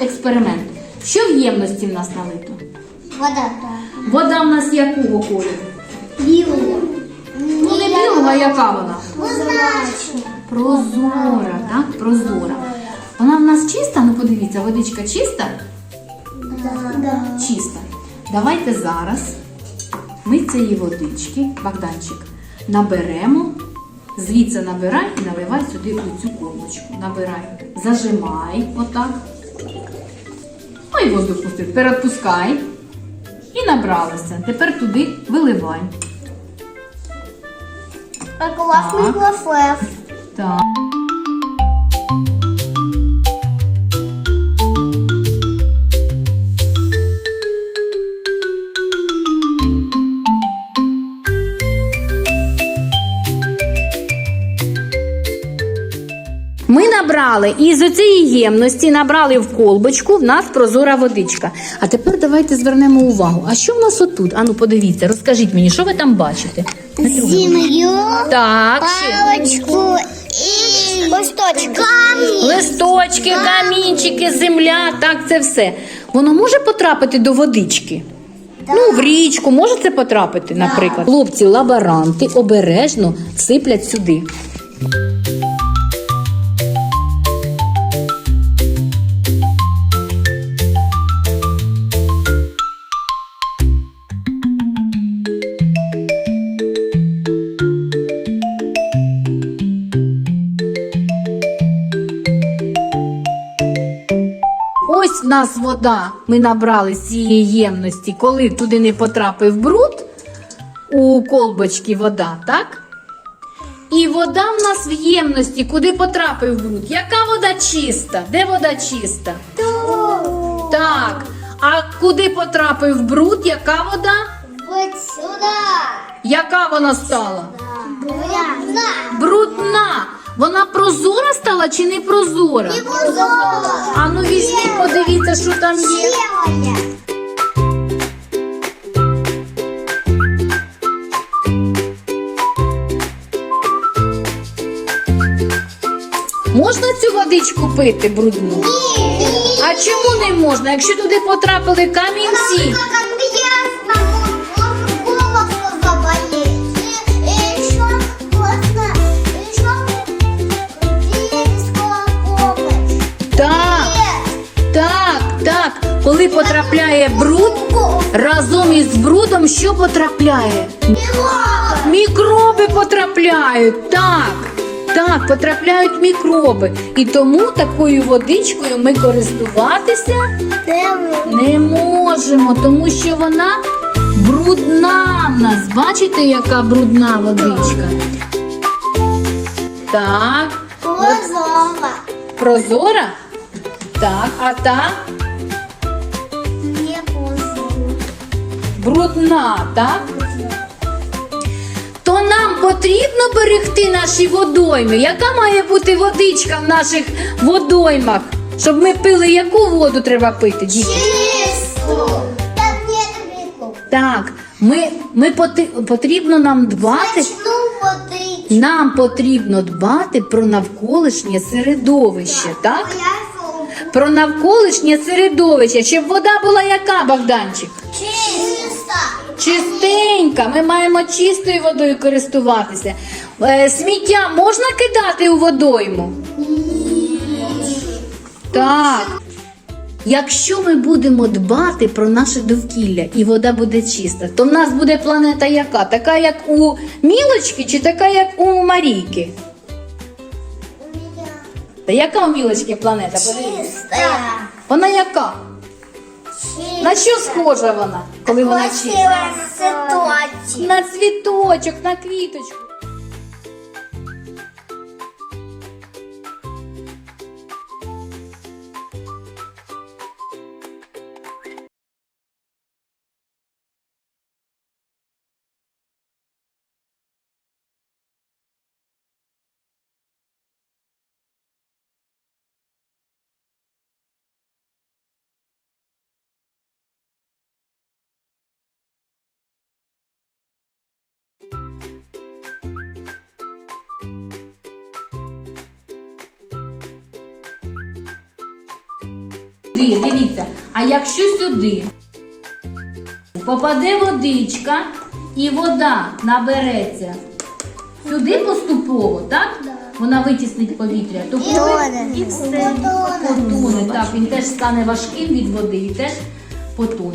експеримент. Що в ємності в нас налито? Вода. Вода в нас якого кольору? Білого. Ну не білого, а яка вона? Позначно. Прозора, так? Прозора. Вона в нас чиста, ну подивіться, водичка чиста? Да. Чиста. Давайте зараз ми цієї водички, Богданчик, наберемо, звідси набирай і наливай сюди у цю колбочку. Набирай. Зажимай отак. Ну і воздух пустив. Перепускай. І набралося. Тепер туди виливай. Класний Так. Так. Набрали із оцієї ємності, набрали в колбочку, в нас прозора водичка. А тепер давайте звернемо увагу. А що в нас отут? Ану, подивіться, розкажіть мені, що ви там бачите? Так, палочку и листочек. Листочки, камінчики, земля, так це все. Воно може потрапити до водички? Ну, в річку може це потрапити, наприклад. Хлопці, лаборанти обережно сиплять сюди. Ось в нас вода. Ми набрали з цієї ємності, коли туди не потрапив бруд у колбочки вода, так? І вода в нас в ємності, куди потрапив бруд. Яка вода чиста? Де вода чиста? Так. А куди потрапив бруд? Яка вода? Вот сюда. Яка вона стала? На. Брудна. Вона прозора стала чи не прозора? А ну візьміть, подивіться, що там є. Белая. Можна цю водичку пити брудну? А чому не можна? Якщо туди потрапили камінці, Коли потрапляє бруд, разом із брудом що потрапляє? Мікроби потрапляють, так. Так, потрапляють мікроби. І тому такою водичкою ми користуватися не можемо, тому що вона брудна в нас. Бачите, яка брудна водичка? Так. Глазома. Прозора? Так, а та брудна, так? То нам потрібно берегти наші водойми. Яка має бути водичка в наших водоймах? Щоб ми пили, яку воду треба пити, діти? Чисту. Там нет. Так, ми, ми поти- потрібно нам дбати. Нам потрібно дбати про навколишнє середовище, так? Я Про навколишнє середовище, щоб вода була яка, Богданчик? Чиста. Чистенька, ми маємо чистою водою користуватися. Е, сміття можна кидати у водойму? Так. Якщо ми будемо дбати про наше довкілля і вода буде чиста, то в нас буде планета яка? Така, як у Мілочки, чи така, як у Марійки? Та яка у Мілочки планета? Подивіться. чистая. Вона яка? На що схожа вона, коли вона чиста? На цвіточок, на квіточку. Сюди, дивіться, а якщо сюди попаде водичка і вода набереться сюди поступово, так? Вона витіснить повітря, то коли І все. потоне, так, він теж стане важким від води і теж потоне.